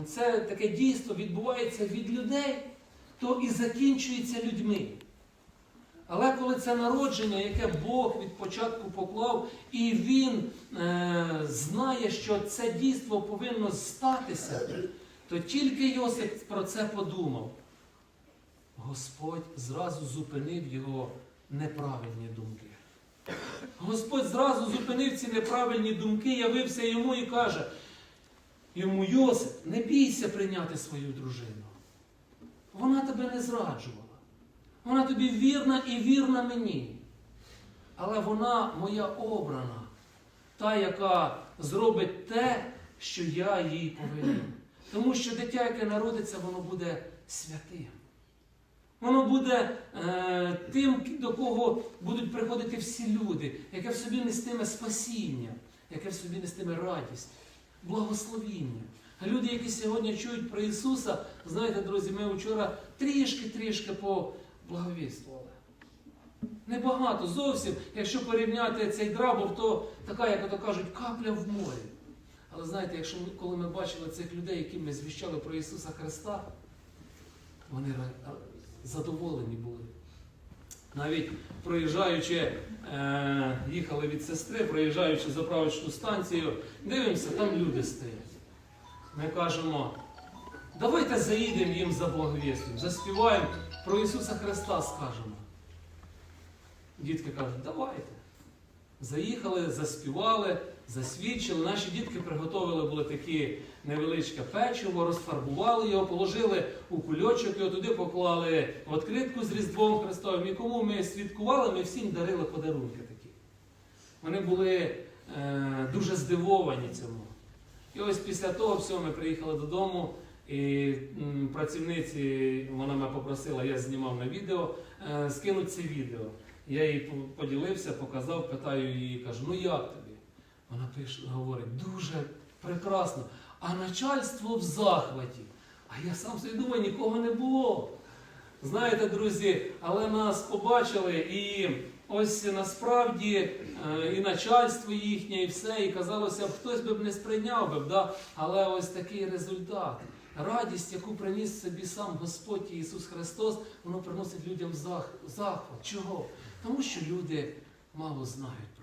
це таке дійство відбувається від людей, то і закінчується людьми. Але коли це народження, яке Бог від початку поклав, і Він е, знає, що це дійство повинно статися, то тільки Йосип про це подумав. Господь зразу зупинив його неправильні думки. Господь зразу зупинив ці неправильні думки, явився йому і каже, йому Йосип, не бійся прийняти свою дружину. Вона тебе не зраджувала. Вона тобі вірна і вірна мені. Але вона моя обрана, та, яка зробить те, що я їй повелів. Тому що дитя, яке народиться, воно буде святим. Воно буде е, тим, до кого будуть приходити всі люди, яке в собі нестиме спасіння, яке в собі нестиме радість, благословіння. А люди, які сьогодні чують про Ісуса, знаєте, друзі, ми вчора трішки-трішки поблаговіствували. Небагато зовсім, якщо порівняти цей драбов, то така, як ото кажуть, капля в морі. Але знаєте, якщо коли ми бачили цих людей, які ми звіщали про Ісуса Христа, вони задоволені були. Навіть проїжджаючи, е, їхали від сестри, проїжджаючи заправочну станцію, дивимося, там люди стоять. Ми кажемо, давайте заїдемо їм за благовістю, заспіваємо про Ісуса Христа, скажемо. Дітки кажуть, давайте. Заїхали, заспівали, засвідчили. Наші дітки приготовили були такі невеличке печиво, розфарбували його, положили у кульочок, його туди поклали в відкритку з Різдвом Христовим. І кому ми святкували, ми всім дарили подарунки такі. Вони були е, дуже здивовані цьому. І ось після того всього ми приїхали додому, і працівниці вона мене попросила, я знімав на відео, е, скинуть це відео. Я їй поділився, показав, питаю її, кажу, ну як тобі? Вона пише, говорить, дуже прекрасно. А начальство в захваті. А я сам собі думаю, нікого не було. Знаєте, друзі, але нас побачили, і ось насправді е, і начальство їхнє, і все, і казалося, хтось би б не сприйняв би, да? але ось такий результат. Радість, яку приніс собі сам Господь Ісус Христос, воно приносить людям захват. Чого? Тому що люди мало знають.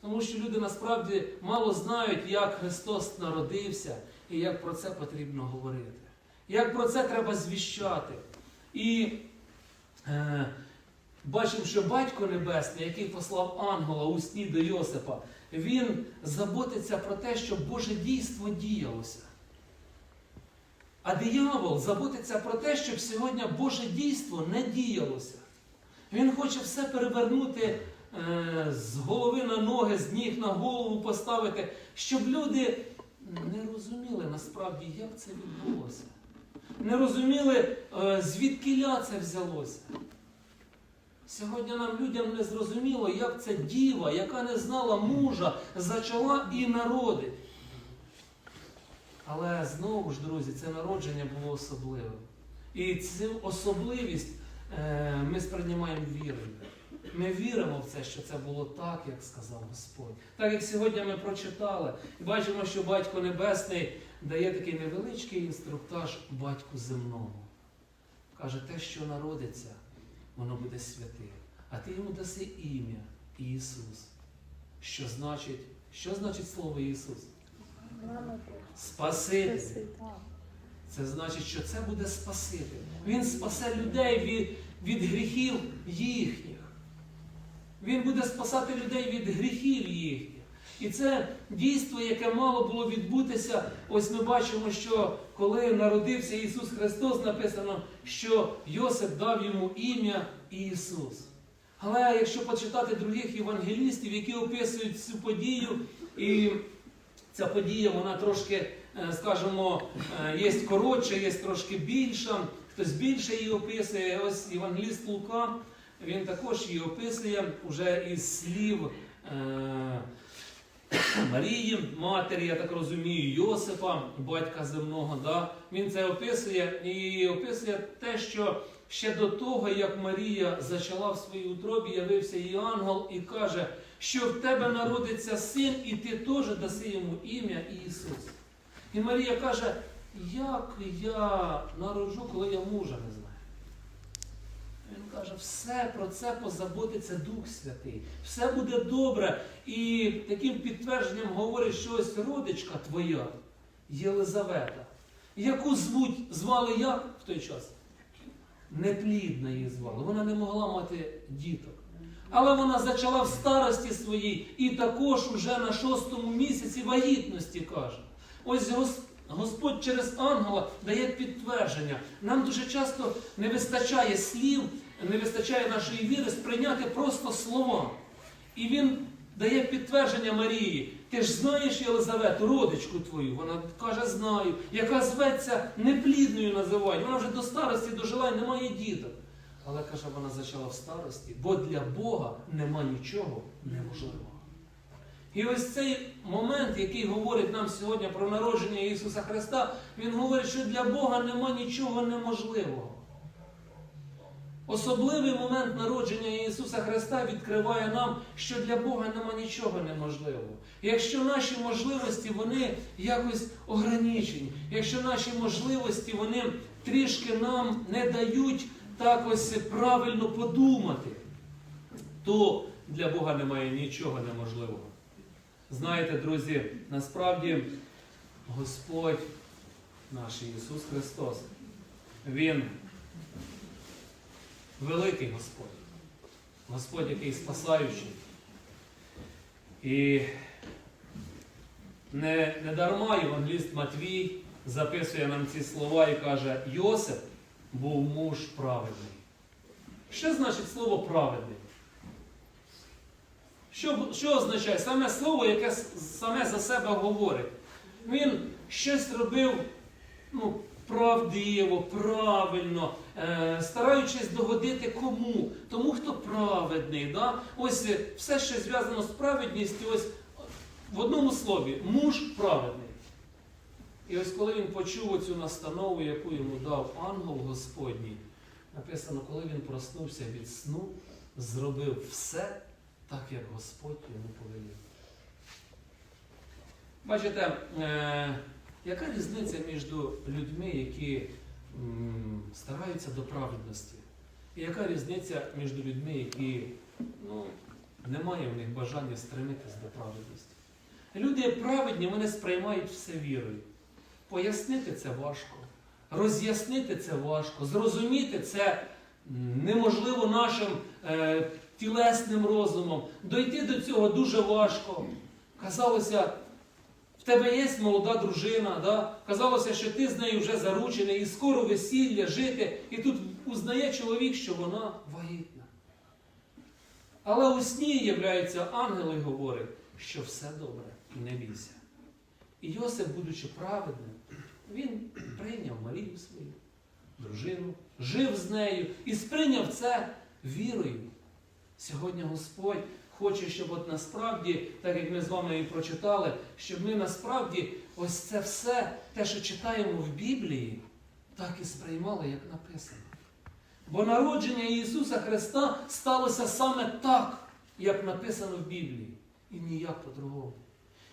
Тому що люди насправді мало знають, як Христос народився і як про це потрібно говорити. Як про це треба звіщати. І е, бачимо, що Батько Небесний, який послав ангела у сні до Йосипа, він заботиться про те, щоб Боже дійство діялося. А диявол заботиться про те, щоб сьогодні Боже дійство не діялося. Він хоче все перевернути з голови на ноги, з ніг на голову поставити, щоб люди не розуміли насправді, як це відбулося. Не розуміли, е, звідкиля це взялося. Сьогодні нам людям не зрозуміло, як ця діва, яка не знала мужа, зачала і народить. Але знову ж, друзі, це народження було особливим. І цю особливість е, ми сприймаємо вірою. Ми віримо в це, що це було так, як сказав Господь. Так як сьогодні ми прочитали, і бачимо, що Батько Небесний дає такий невеличкий інструктаж батьку земному. Каже, те, що народиться, воно буде святим. А ти йому даси ім'я Ісус. Що значить, що значить слово Ісус? Спаситель. Це значить, що це буде Спаситель. Він спасе людей від, від гріхів їхніх. Він буде спасати людей від гріхів їхніх. І це дійство, яке мало було відбутися. Ось ми бачимо, що коли народився Ісус Христос, написано, що Йосип дав йому ім'я Ісус. Але якщо почитати других євангелістів, які описують цю подію, і ця подія, вона трошки, е, скажімо, е, є коротша, є трошки більша, хтось більше її описує. Ось Євангеліст Лука, він також її описує уже із слів е, Марії, матері, я так розумію, Йосипа, батька земного. Да? Він це описує і описує те, що ще до того, як Марія зачала в своїй утробі, явився їй ангел і каже, що в тебе народиться син, і ти теж даси йому ім'я Ісус. І Марія каже, як я народжу, коли я мужа не знаю? Він каже, все про це позаботиться Дух Святий, все буде добре. І таким підтвердженням говорить, що ось родичка твоя, Єлизавета, яку звуть, звали як в той час? Неплідна її звали. Вона не могла мати діток. Але вона зачала в старості своїй і також уже на шостому місяці вагітності каже. Ось Гос- Господь через ангела дає підтвердження. Нам дуже часто не вистачає слів, не вистачає нашої віри сприйняти просто слова. І він дає підтвердження Марії. Ти ж знаєш Єлизавету, родичку твою. Вона каже, знаю, яка зветься неплідною називають. Вона вже до старості дожила і не має діток. Але каже, вона зачала в старості, бо для Бога нема нічого неможливого. І ось цей момент, який говорить нам сьогодні про народження Ісуса Христа, він говорить, що для Бога нема нічого неможливого. Особливий момент народження Ісуса Христа відкриває нам, що для Бога нема нічого неможливого. Якщо наші можливості вони якось ограничені, якщо наші можливості вони трішки нам не дають так ось правильно подумати, то для Бога немає нічого неможливого. Знаєте, друзі, насправді Господь наш Ісус Христос, Він великий Господь. Господь, який спасаючий. І не, не дарма Євангеліст Матвій записує нам ці слова і каже, Йосип був муж праведний. Що значить слово праведний? Що, що означає? Саме слово, яке саме за себе говорить. Він щось робив ну, правдиво, правильно, е, стараючись догодити кому? Тому, хто праведний. Да? Ось е, все, що зв'язано з праведністю, ось в одному слові, муж праведний. І ось коли він почув цю настанову, яку йому дав ангел Господній, написано, коли він проснувся від сну, зробив все так, як Господь йому повелів. Бачите, е, яка різниця між людьми, які м, стараються до праведності? І яка різниця між людьми, які ну, немає в них бажання стремитись до праведності? Люди праведні, вони сприймають все вірою. Пояснити це важко, роз'яснити це важко, зрозуміти це неможливо нашим е, тілесним розумом. Дойти до цього дуже важко. Казалося, в тебе є молода дружина, да? казалося, що ти з нею вже заручений, і скоро весілля жити, і тут узнає чоловік, що вона вагітна. Але у сні являється ангел і говорить, що все добре, і не бійся. І Йосип, будучи праведним, він прийняв Марію свою, дружину, жив з нею і сприйняв це вірою. Сьогодні Господь хоче, щоб от насправді, так як ми з вами і прочитали, щоб ми насправді ось це все, те, що читаємо в Біблії, так і сприймали, як написано. Бо народження Ісуса Христа сталося саме так, як написано в Біблії, і ніяк по-другому.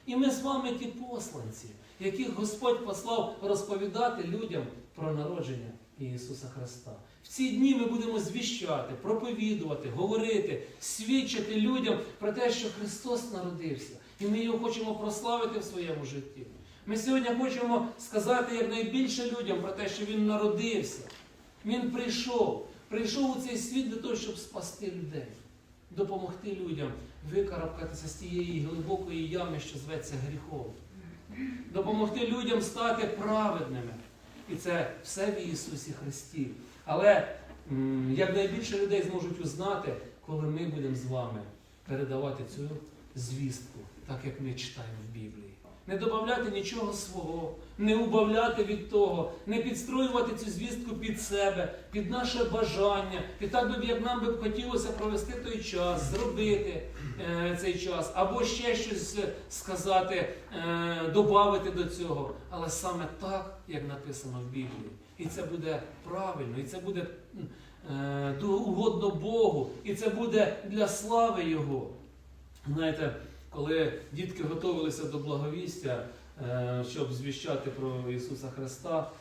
І ми з вами ті посланці, яких Господь послав розповідати людям про народження Ісуса Христа. В ці дні ми будемо звіщати, проповідувати, говорити, свідчити людям про те, що Христос народився. І ми його хочемо прославити в своєму житті. Ми сьогодні хочемо сказати якнайбільше людям про те, що Він народився. Він прийшов, прийшов у цей світ для того, щоб спасти людей, допомогти людям викарабкатися з тієї глибокої ями, що зветься гріхом. Допомогти людям стати праведними. І це все в Ісусі Христі. Але м, якнайбільше людей зможуть узнати, коли ми будемо з вами передавати цю звістку, так як ми читаємо в Біблії. Не додати нічого свого, не убавляти від того, не підстроювати цю звістку під себе, під наше бажання, під так, як нам би хотілося провести той час, зробити цей час, або ще щось сказати, е, додати до цього. Але саме так, як написано в Біблії. І це буде правильно, і це буде е, угодно Богу, і це буде для слави Його. Знаєте, коли дітки готувалися до благовістя, е, щоб звіщати про Ісуса Христа.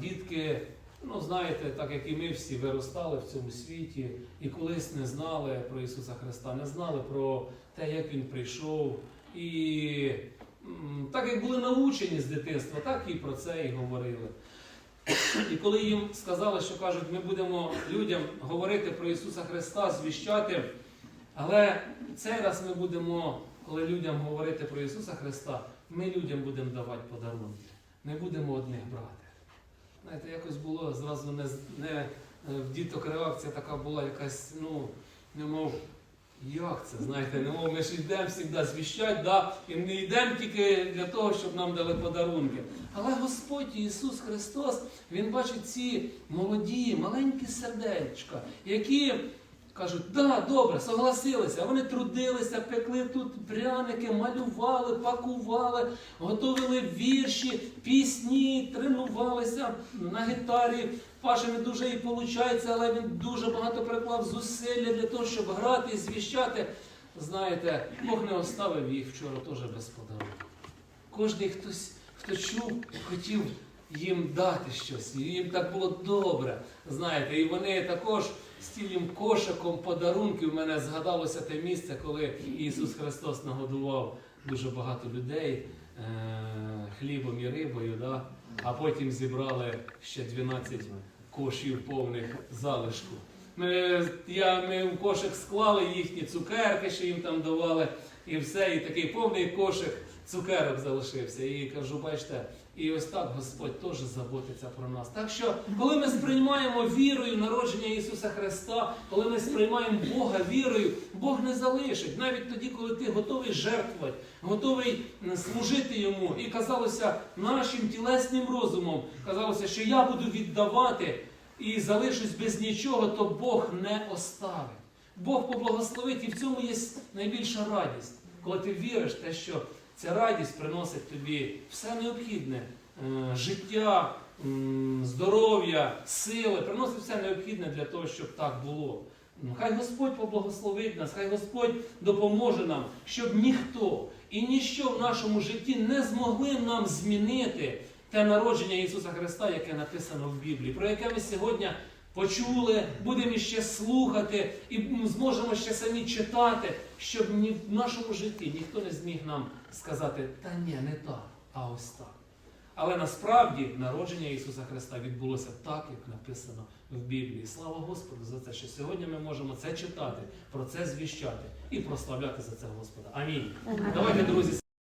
Дітки, ну знаєте, так як і ми всі виростали в цьому світі і колись не знали про Ісуса Христа, не знали про те, як Він прийшов. І так як були научені з дитинства, так і про це і говорили. І коли їм сказали, що кажуть, ми будемо людям говорити про Ісуса Христа, звіщати, але цей раз ми будемо, коли людям говорити про Ісуса Христа, ми людям будемо давати подарунки, не будемо одних брати. Знаєте, якось було зразу не, не е, в діток реакція така була якась, ну, немов, як це, знаєте, немов ми ж йдемо завжди звіщати, да, і не йдемо тільки для того, щоб нам дали подарунки. Але Господь Ісус Христос, Він бачить ці молоді, маленькі сердечка, які кажуть, да, добре, согласилися. Вони трудилися, пекли тут пряники, малювали, пакували, готовили вірші, пісні, тренувалися на гітарі. Паша не дуже і виходить, але він дуже багато приклав зусилля для того, щоб грати і звіщати. Знаєте, Бог не оставив їх вчора теж без подарунку. Кожний хтось, хто чув, хотів їм дати щось. І їм так було добре. Знаєте, і вони також з цілим кошиком подарунків мене згадалося те місце, коли Ісус Христос нагодував дуже багато людей е- хлібом і рибою, да? а потім зібрали ще 12 кошів повних залишку. Ми, я, ми в кошик склали їхні цукерки, що їм там давали, і все, і такий повний кошик цукерок залишився. І кажу, бачите, і ось так Господь теж заботиться про нас. Так що, коли ми сприймаємо вірою народження Ісуса Христа, коли ми сприймаємо Бога вірою, Бог не залишить. Навіть тоді, коли ти готовий жертвувати, готовий служити йому. І казалося нашим тілесним розумом, казалося, що я буду віддавати і залишусь без нічого, то Бог не оставить. Бог поблагословить, і в цьому є найбільша радість, коли ти віриш те, що ця радість приносить тобі все необхідне е, життя, здоров'я, сили, приносить все необхідне для того, щоб так було. Ну, Хай Господь поблагословить нас, хай Господь допоможе нам, щоб ніхто і ніщо в нашому житті не змогли нам змінити те народження Ісуса Христа, яке написано в Біблії, про яке ми сьогодні почули, будемо іще слухати і зможемо ще самі читати, щоб ні в нашому житті ніхто не зміг нам сказати, та ні, не так, а ось так. Але насправді народження Ісуса Христа відбулося так, як написано в Біблії. Слава Господу за це, що сьогодні ми можемо це читати, про це звіщати і прославляти за це Господа. Амінь. Давайте, друзі.